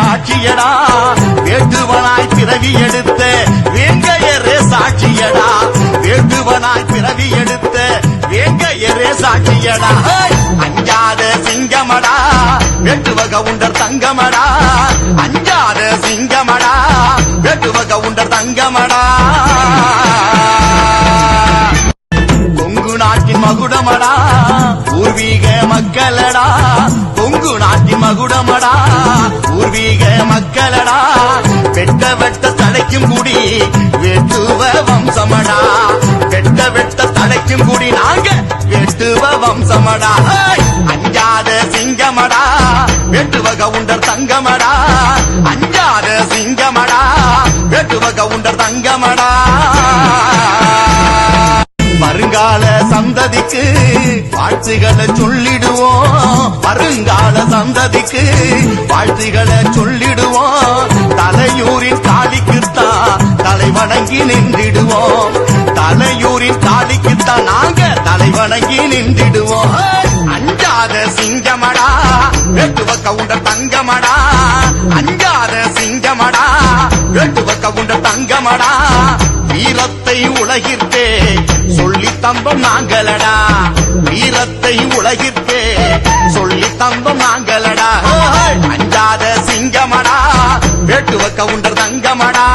ஆட்சியடா வேண்டுவனாய் பிறவி எடுத்த வேங்கையரே சாட்சியடா. வேண்டுவனாய் பிறவி எடுத்த வேங்கையரே சாட்சியடா. அஞ்சாத சிங்கமடா. வேட்டுவக உண்டர் தங்கமடா. அஞ்சாத சிங்கமடா. வேட்டுவக உண்டர் தங்கமடா. கொங்கு நாட்டின் மகுடமடா. பூர்வீக மக்களடா. கொங்கு நாட்டின் மகுடமடா. பூர்வீக மக்களடா. வெட்ட வெட்ட தலைக்கும் குடி வெட்டுவ வம்சமடா. வெட்ட வெட்ட தலைக்கும் குடி நாங்க வெட்டுவ வம்சமடா. அஞ்சாத சிங்கமடா. வெட்டுவக உண்டர் தங்கமடா. அஞ்சாத சிங்கமடா. வெட்டுவக உண்டர் தங்கமடா. வருங்கால சந்ததிக்கு வாழ்த்துகளை சொல்லிடுவோம். வருங்கால சந்ததிக்கு வாழ்த்துகள் நின்றுடுவோம். தலையூரின் காளிக்குத்தான் நாங்க தலை வணங்கி நின்றுடுவோம். அஞ்சாத சிங்கமடா வெட்டுவ கவுண்ட தங்கமடா. அஞ்சாத சிங்கமடா வெட்டுவ கவுண்ட தங்கமடா. வீரத்தை உலகிற்கே சொல்லி தம்பம் நாங்களடா. வீரத்தை உலகிற்கே சொல்லி தம்பம் நாங்களடா. அஞ்சாத சிங்கமடா வேட்டுவ கவுண்டர் தங்கமடா.